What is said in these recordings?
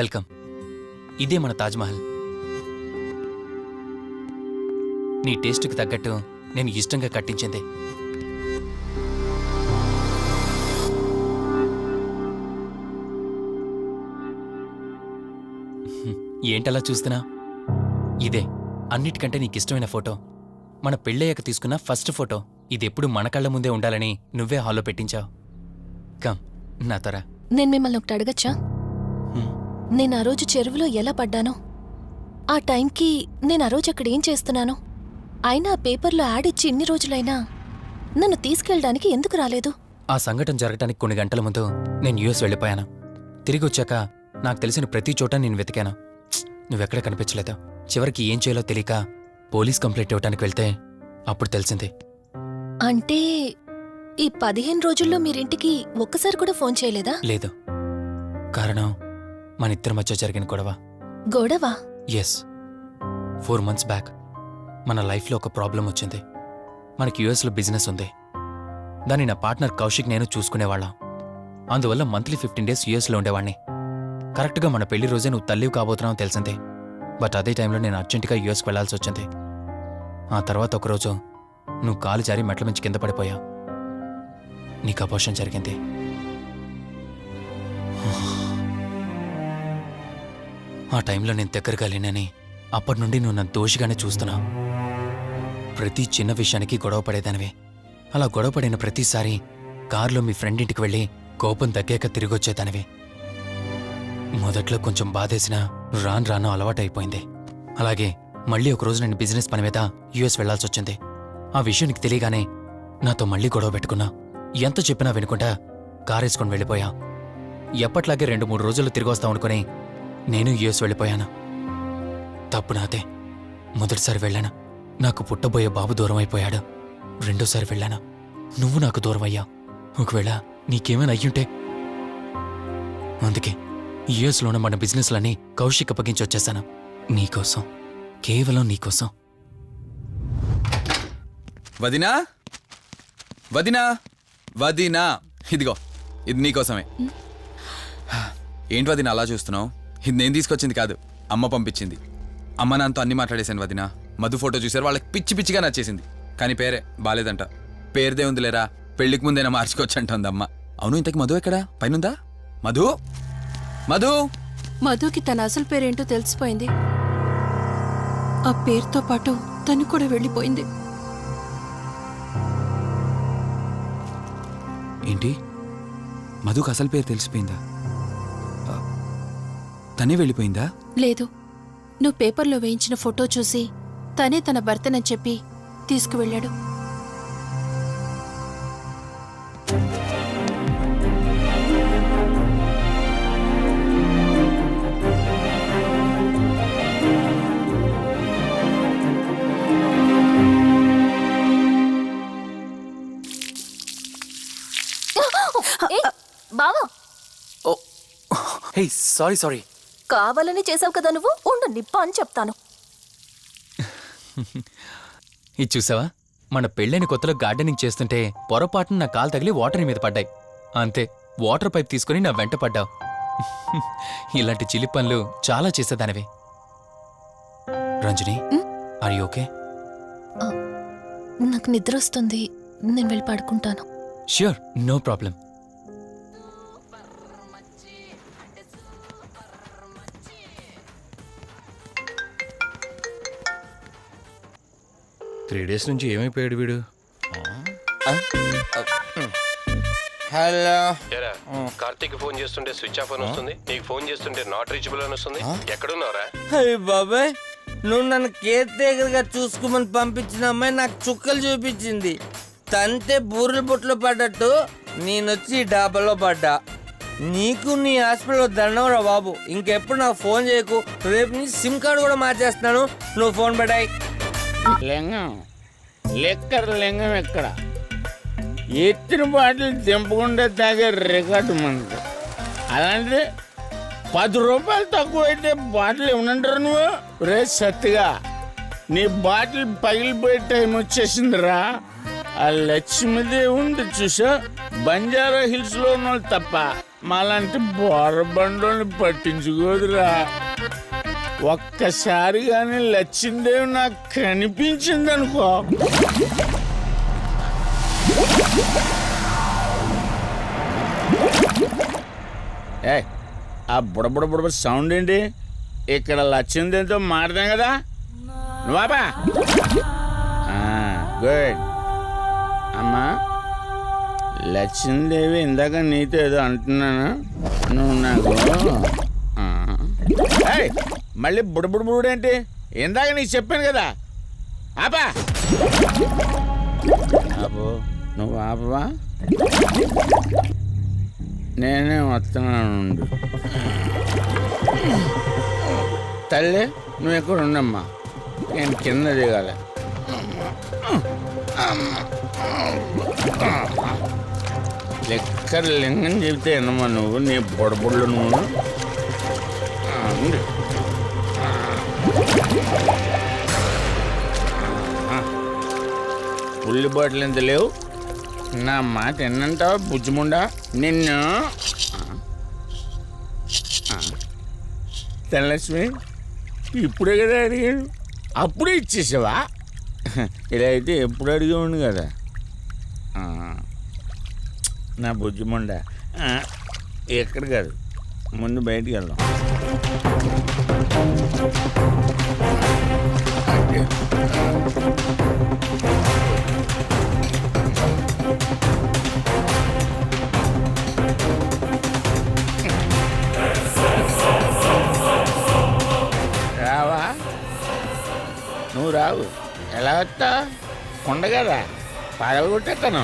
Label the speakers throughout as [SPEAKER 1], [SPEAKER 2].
[SPEAKER 1] Welcome. ఇదే మన తాజ్మహల్. నీ టేస్ట్కి తగ్గట్టు నేను ఇష్టంగా కట్టించింది. ఏంటలా చూస్తున్నా? ఇదే అన్నిటికంటే నీకిష్టమైన ఫోటో. మన పెళ్ళయ్యాక తీసుకున్న ఫస్ట్ ఫోటో. ఇది ఎప్పుడు మన కళ్ళ ముందే ఉండాలని నువ్వే హాల్లో పెట్టించావు. కమ్ నా తరా.
[SPEAKER 2] నేను మిమ్మల్ని ఒకటి అడగచ్చా? నేను ఆ రోజు చెరువులో ఎలా పడ్డానో? ఆ టైంకి నేను ఆ రోజు అక్కడ ఏం చేస్తున్నానో? అయినా ఆ పేపర్లో యాడ్ ఇచ్చి ఇన్ని రోజులైనా నన్ను తీసుకెళ్ళడానికి ఎందుకు రాలేదు?
[SPEAKER 1] ఆ సంఘటన జరగటానికి కొన్ని గంటల ముందు నేను యుఎస్ వెళ్ళిపోయాను. తిరిగి వచ్చాక నాకు తెలిసిన ప్రతి చోట నేను వెతికాను! నువ్వెక్కడ కనిపించలేదు. చివరికి ఏం చేయాలో తెలియక పోలీస్ కంప్లైంట్ ఇవ్వడానికి వెళ్తే అప్పుడు తెలిసింది.
[SPEAKER 2] అంటే ఈ పదిహేను రోజుల్లో మీరింటికి ఒక్కసారి కూడా ఫోన్ చేయలేదా?
[SPEAKER 1] లేదు. కారణం మన ఇద్దరి మధ్య జరిగిన గొడవ.
[SPEAKER 2] గొడవ?
[SPEAKER 1] ఎస్ ఫోర్ మంత్స్ బ్యాక్ మన లైఫ్లో ఒక ప్రాబ్లం వచ్చింది. మనకి యుఎస్లో బిజినెస్ ఉంది. దాన్ని నా పార్ట్నర్ కౌశిక్ నేను చూసుకునేవాళ్ళం. అందువల్ల మంత్లీ ఫిఫ్టీన్ డేస్ యుఎస్లో ఉండేవాడిని. కరెక్ట్గా మన పెళ్ళి రోజే నువ్వు తల్లివి కాబోతున్నావు తెలిసిందే. బట్ అదే టైంలో నేను అర్జెంటుగా యుఎస్కి వెళ్ళాల్సి వచ్చింది. ఆ తర్వాత ఒకరోజు నువ్వు కాలు జారి మెట్ల మించి కింద పడిపోయావు. నీకు అపోషన్ జరిగింది. ఆ టైంలో నేను దగ్గరగా లేనని అప్పటి నుండి నువ్వు నన్ను దోషిగానే చూస్తున్నావు ప్రతి చిన్న విషయానికి గొడవ పడేదానివే. అలా గొడవ పడిన ప్రతిసారి కారులో మీ ఫ్రెండ్ ఇంటికి వెళ్ళి కోపం తగ్గాక తిరిగొచ్చేదానివే మొదట్లో కొంచెం బాధేసినా రాను రాను అలవాటైపోయింది. అలాగే మళ్ళీ ఒకరోజు నేను బిజినెస్ పని మీద యుఎస్ వెళ్ళాల్సి వచ్చింది. ఆ విషయం నీకు తెలియగానే నాతో మళ్ళీ గొడవ పెట్టుకున్నా. ఎంత చెప్పినా వినకుండా కారేసుకొని వెళ్ళిపోయా. ఎప్పట్లాగే రెండు మూడు రోజులు తిరిగి వస్తాం అనుకుని నేను యుఎస్ వెళ్ళిపోయాను. తప్పు నాదే మొదటిసారి వెళ్ళాను. నాకు పుట్టబోయే బాబు దూరం అయిపోయాడు రెండోసారి వెళ్ళాను. నువ్వు నాకు దూరం అయ్యా ఒకవేళ నీకేమైనా అయ్యుంటే. అందుకే యుఎస్లో ఉన్న మన బిజినెస్లన్నీ కౌశిక్ అప్పగించి వచ్చేసాను నీకోసం. కేవలం నీకోసం.
[SPEAKER 3] వదినా? వదినా? వదినా. ఇదిగో ఇది నీకోసమే. ఏంటి వదిన అలా చూస్తున్నావు? ఇది నేను తీసుకొచ్చింది కాదు. అమ్మ పంపించింది. అమ్మ నాన్నతో అన్ని మాట్లాడేశాను వదిన. మధు ఫోటో చూసారు వాళ్ళకి పిచ్చి పిచ్చిగా నచ్చేసింది. కానీ పేరే బాలేదంట. పేరుదే ఉందిలేరా పెళ్ళికి ముందైనా మార్చుకోవచ్చు అంటుంది అమ్మ అవును ఇంతకి మధు ఎక్కడా? పైనుందా? మధు? మధు?
[SPEAKER 4] మధుకి తన అసలు పేరేంటో తెలిసిపోయింది. ఆ పేరుతో పాటు తను కూడా వెళ్ళిపోయింది.
[SPEAKER 3] ఏంటి? మధుకు అసలు పేరు తెలిసిపోయిందా? తనే వెళ్ళిపోయిందా?
[SPEAKER 4] లేదు. నువ్వు పేపర్లో వేయించిన ఫోటో చూసి తనే తన భర్తనని చెప్పి తీసుకువెళ్ళాడు.
[SPEAKER 2] బావా.
[SPEAKER 1] Hey sorry sorry.
[SPEAKER 2] కావాలని చేసావు కదా నువ్వు? ఉండు నిప్ప అని చెప్తాను.
[SPEAKER 1] ఇది చూసావా? మన పెళ్ళైన కొత్తలో గార్డెనింగ్ చేస్తుంటే పొరపాటున నా కాలు తగిలి వాటర్ మీద పడ్డాయి. అంతే వాటర్ పైప్ తీసుకుని నా వెంట పడ్డావు. ఇలాంటి చిలి పనులు చాలా చేసేదానివి. రంజని ఆర్ యూ ఓకే
[SPEAKER 2] నాకు నిద్ర వస్తుంది. నేను వెళ్ళి పడుకుంటాను.
[SPEAKER 1] Sure no problem
[SPEAKER 5] three days నుంచి ఏమైపోయాడు వీడు?
[SPEAKER 6] హలో.
[SPEAKER 5] ఏరా కార్తీక్ ఫోన్ చేస్తుంటే స్విచ్ ఆఫ్ అని వస్తుంది. నీకు ఫోన్ చేస్తుంటే నాట్ రీచబుల్ అని వస్తుంది. ఎక్కడున్నారా
[SPEAKER 6] అయ్య బాబాయ్ నువ్వు నన్ను కేర్ టేకర్గా చూసుకోమని పంపించిన అమ్మాయి నాకు చుక్కలు చూపించింది. తంతే బూరెల బుట్టలో పడ్డట్టు నేనొచ్చి ఈ డాబాలో పడ్డా. నీకు నీ హాస్పిటల్లో దండంరా బాబు. ఇంకెప్పుడు నాకు ఫోన్ చేయకు. రేపు నీ సిమ్ కార్డు కూడా మార్చేస్తున్నాను. నువ్వు ఫోన్ పడాయి.
[SPEAKER 7] లింగం. లిక్కర్ లింగం ఇక్కడ. ఎత్తిన బాటిల్ దింపకుండా తాగే రికార్డు మనది. అలాంటిది పది రూపాయలు తక్కువ అయితే బాటిల్ ఇవ్వనంటారు నువ్వు? రే సత్తుగా నీ బాటిల్ పగిలిపోయే టైం వచ్చేసిందిరా. ఆ లక్ష్మీదేవి ఉంది చూసా బంజారా హిల్స్లో ఉన్న వాళ్ళు తప్ప మాలాంటి బోరబండోని పట్టించుకోదురా. ఒక్కసారి కానీ లచ్చిందేవి నాకు కనిపించింది అనుకో ఏ ఆ బుడబుడ బుడబ సౌండ్ ఏంటి? ఇక్కడ లచ్చిందేవితో మారదాం కదా. నువ్వాబా గుడ్. అమ్మా లక్ష్మీదేవి ఇందాక నీతో ఏదో అంటున్నాను. నువ్వు నాకు మళ్ళీ బుడబుడు బుడు ఏంటి ఇందాక నీకు చెప్పాను కదా. ఆపా. ఆపు. నువ్వు ఆపవా? నేనే వస్తున్నాను తల్లి నువ్వు ఎక్కడ ఉండమ్మా నేను కింద దిగాలి. లెక్కర్ లింగం చెబితే ఎన్నమ్మా నువ్వు? నీ బొడబుళ్ళు నువ్వు? పుల్లి బాటిల్ ఎంత లేవు? నా మాట ఎన్నంటావా బుజ్జిముండా? నిన్ను? ధనలక్ష్మి ఇప్పుడే కదా అడిగాడు అప్పుడే ఇచ్చేసావా? ఇలా అయితే ఎప్పుడు అడిగేవాడు కదా. నా బుజ్జిముండ. ఎక్కడ కాదు. ముందు బయటికి వెళ్దాం. రావా? నువ్వు రావు. ఎలా వస్తా కొండ కదా పడగొట్టేస్తాను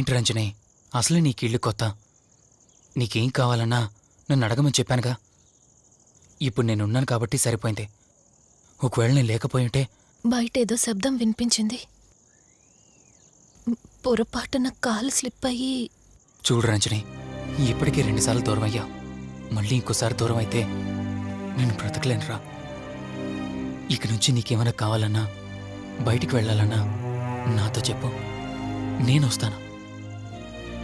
[SPEAKER 3] రంజని?
[SPEAKER 1] అసలే నీకు ఇల్లు కొత్త. నీకేం కావాలన్నా నన్ను అడగమని చెప్పానుగా. ఇప్పుడు నేనున్నాను కాబట్టి సరిపోయింది. ఒకవేళ నేను లేకపోయి ఉంటే
[SPEAKER 2] బయట ఏదో శబ్దం వినిపించింది. పొరపాటున కాలు స్లిప్ అయ్యి
[SPEAKER 1] చూడు రంజని ఇప్పటికే రెండుసార్లు దూరం అయ్యా మళ్ళీ ఇంకోసారి దూరం అయితే నేను బ్రతకలేనురా. ఇక నుంచి నీకేమైనా కావాలన్నా బయటికి వెళ్ళాలన్నా నాతో చెప్పు. నేను వస్తాను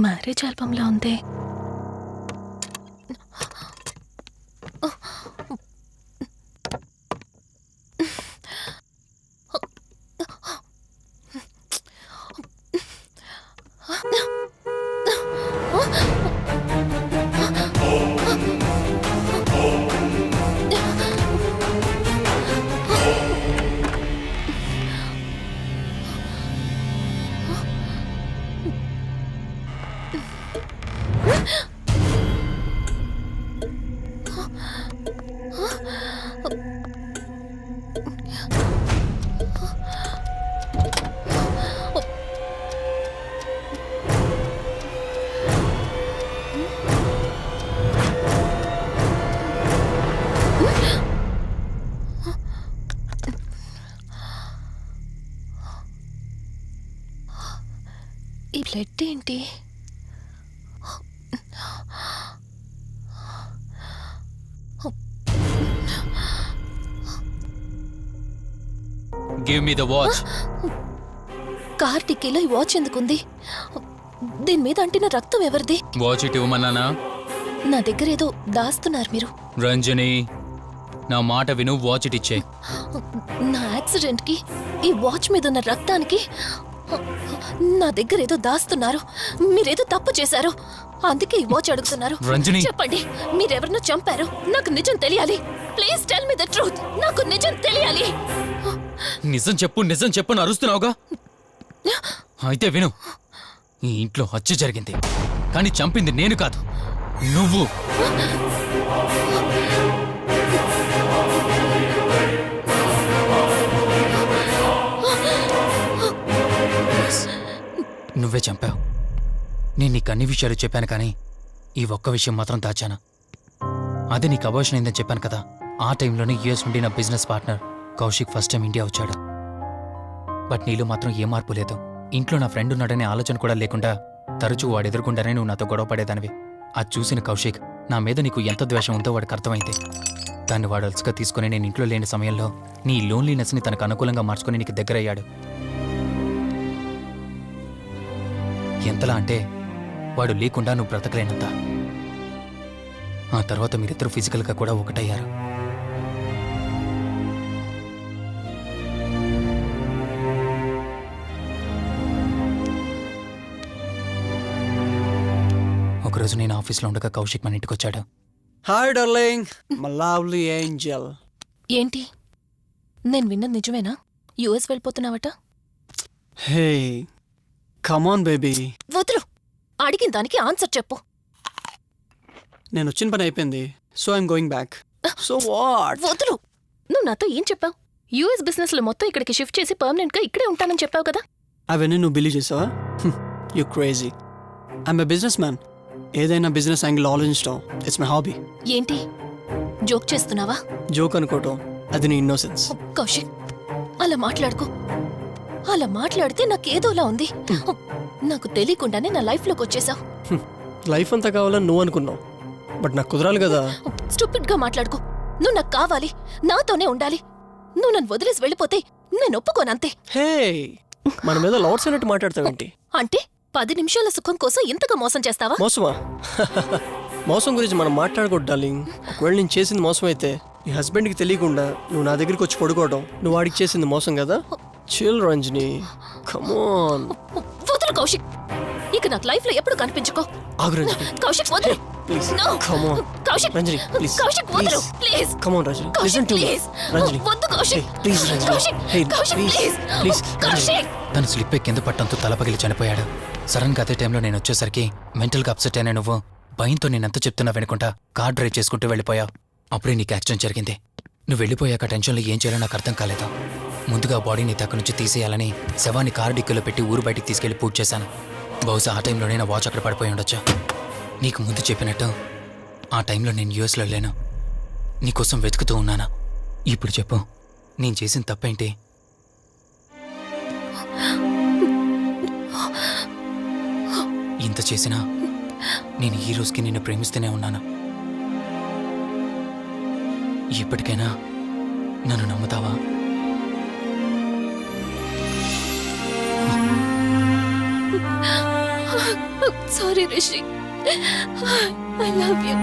[SPEAKER 2] మ్యారేజ్ ఆల్బంలా ఉంది.
[SPEAKER 1] Give me the watch
[SPEAKER 2] car టిక్కీలో ఈ వాచ్ ఎందుకుంది? దీని మీద అంటిన రక్తం ఎవరిది?
[SPEAKER 1] వాచ్ ఇటు ఇవ్వమన్నానా?
[SPEAKER 2] నా దగ్గర ఏదో దాస్తున్నారు మీరు.
[SPEAKER 1] రంజని నా మాట విను వాచ్ ఇటు ఇచ్చే.
[SPEAKER 2] నా యాక్సిడెంట్కి ఈ వాచ్ మీద ఉన్న రక్తానికి నా దగ్గర ఏదో దాస్తున్నారు. మీరేదో తప్పు చేశారు. అందుకే ఈ వాచ్ అడుగుతున్నారు.
[SPEAKER 1] రంజని.
[SPEAKER 2] చెప్పండి మీరెవరినో చంపారు? నాకు నిజం తెలియాలి. Please tell me the truth నాకు నిజం తెలియాలి.
[SPEAKER 1] నిజం చెప్పు నిజం చెప్పు అరుస్తున్నావుగా? అయితే విను ఈ ఇంట్లో హత్య జరిగింది. కానీ చంపింది నేను కాదు నువ్వు. నువ్వే చంపావు. నేను నీకు అన్ని విషయాలు చెప్పాను కానీ ఈ ఒక్క విషయం మాత్రం దాచాను. అది నీకు అబోషన్ అయిందని చెప్పాను కదా ఆ టైంలోనే యుఎస్ నుండి నా business partner Kaushik first time India వచ్చాడు. బట్ నీలో మాత్రం ఏ మార్పు లేదు. ఇంట్లో నా ఫ్రెండ్ ఉన్నాడనే ఆలోచన కూడా లేకుండా తరచూ వాడు ఎదుర్కొండానే నువ్వు నాతో గొడవ పడేదానివి. అది చూసిన కౌశిక్ నా మీద నీకు ఎంత ద్వేషం ఉందో వాడికి అర్థమైంది. దాన్ని వాడు అలసిగా తీసుకుని నేను ఇంట్లో లేని సమయంలో నీ లోన్లీనెస్ని తనకు అనుకూలంగా మార్చుకుని నీకు దగ్గరయ్యాడు. ఎంతలా అంటే వాడు లేకుండా నువ్వు బ్రతకలేనంత. ఆ తర్వాత మీరిద్దరు ఫిజికల్గా కూడా ఒకటయ్యారు. ఒకరోజు నేను ఆఫీస్లో ఉండగా కౌశిక్ మన ఇంటికి వచ్చాడు.
[SPEAKER 8] Hi darling my lovely angel.
[SPEAKER 2] ఏంటి? నేను విన్నది నిజమేనా? యుఎస్ వెళ్ళిపోతున్నావట?
[SPEAKER 8] హే కమాన్ బేబీ
[SPEAKER 2] వదులు. అడిగిన దానికి ఆన్సర్ చెప్పు.
[SPEAKER 8] నేను వచ్చిన పని అయిపోయింది. So I'm going back so what
[SPEAKER 2] వదులు. నువ్వు నాతో ఏం చెప్పావు? యుఎస్ బిజినెస్లో మొత్తం ఇక్కడికి షిఫ్ట్ చేసి పర్మనెంట్గా ఇక్కడే ఉంటానని చెప్పావు కదా?
[SPEAKER 8] అవన్నీ నువ్వు బిలీవ్ చేసావా? You crazy I'm a business man ఏదైనా బిజినెస్ యాంగిల్ ఆలోచించడం ఇట్స్ మై హాబీ
[SPEAKER 2] ఏంటి? జోక్ చేస్తున్నావా?
[SPEAKER 8] జోక్ అనుకోవటం అది నీ ఇన్నోసెన్స్
[SPEAKER 2] కౌశిక్ అలా మాట్లాడుకో. అలా మాట్లాడితే నాకేదోలా ఉంది. నాకు తెలియకుండానే నా లైఫ్లోకి వచ్చేసావు
[SPEAKER 8] లైఫ్ అంతా కావాలని నువ్వు అనుకున్నావు. బట్ నాకు కుదరాలి కదా.
[SPEAKER 2] స్టూపిడ్గా మాట్లాడుకో. నువ్వు నాకు కావాలి. నాతోనే ఉండాలి. నువ్వు నన్ను వదిలేసి వెళ్ళిపోతే నేను ఒప్పుకోనంతే
[SPEAKER 8] హే! మన మీద లవర్స్ అన్నట్టు మాట్లాడతావేంటి?
[SPEAKER 2] అంటే? పది నిమిషాల సుఖం కోసం ఇంతగా మోసం చేస్తావా?
[SPEAKER 8] మోసమా? మోసం గురించి మనం మాట్లాడకూడదు డార్లింగ్. ఒకవేళ నేను చేసింది మోసం అయితే నీ హస్బెండ్కి తెలియకుండా నువ్వు నా దగ్గరికి వచ్చి పడుకోవడం నువ్వు వాడికి చేసింది మోసం కదా? చిల్ రంజని. కమోన్
[SPEAKER 2] వదులు కౌశిక్. ఇక నాకు లైఫ్లో ఎప్పుడు కనిపించుకో.
[SPEAKER 8] ఆగు రంజని.
[SPEAKER 2] కౌశిక్ వదులు.
[SPEAKER 8] Please,
[SPEAKER 2] No.
[SPEAKER 8] come on.
[SPEAKER 2] Kaushik.
[SPEAKER 8] Ranjani, please,
[SPEAKER 2] Kaushik వదులు. Please.
[SPEAKER 8] Come on Ranjani. Listen to me
[SPEAKER 2] please.
[SPEAKER 8] Ranjani.
[SPEAKER 2] వద్దు Kaushik.
[SPEAKER 8] Please Ranjani.
[SPEAKER 2] Kaushik.
[SPEAKER 8] Hey
[SPEAKER 2] Kaushik
[SPEAKER 8] please
[SPEAKER 2] please
[SPEAKER 8] please
[SPEAKER 2] Kaushik.
[SPEAKER 1] తను స్లిప్ అయి కింద పట్టంతో తల పగిలి చనిపోయాడు. సడన్గా అదే టైంలో నేను వచ్చేసరికి మెంటల్గా అప్సెట్ అయినా నువ్వు. భయంతో నేనెంత చెప్తున్నా వెనుకుంటా కార్ డ్రైవ్ చేసుకుంటూ వెళ్ళిపోయావు అప్పుడే నీకు యాక్సిడెంట్ జరిగింది. నువ్వు వెళ్ళిపోయాక టెన్షన్లో ఏం చేయాలో నాకు అర్థం కాలేదు? ముందుగా బాడీని అక్కడి నుంచి తీసేయాలని శవాన్ని కారు డిక్కీలో పెట్టి ఊరు బయటికి తీసుకెళ్ళి పూజ చేశాను. బహుశా ఆ టైంలోనే నా వాచ్ అక్కడ పడిపోయి ఉండొచ్చు. నీకు ముందు చెప్పినట్టు ఆ టైంలో నేను యూఎస్లో లేను. నీకోసం వెతుకుతూ ఉన్నానా? ఇప్పుడు చెప్పు. నేను చేసిన తప్పేంటి? ఇంత చేసినా నేను ఈ రోజుకి నిన్ను ప్రేమిస్తూనే ఉన్నాను. ఇప్పటికైనా నన్ను నమ్ముతావా?
[SPEAKER 2] Sorry Rishi. I love you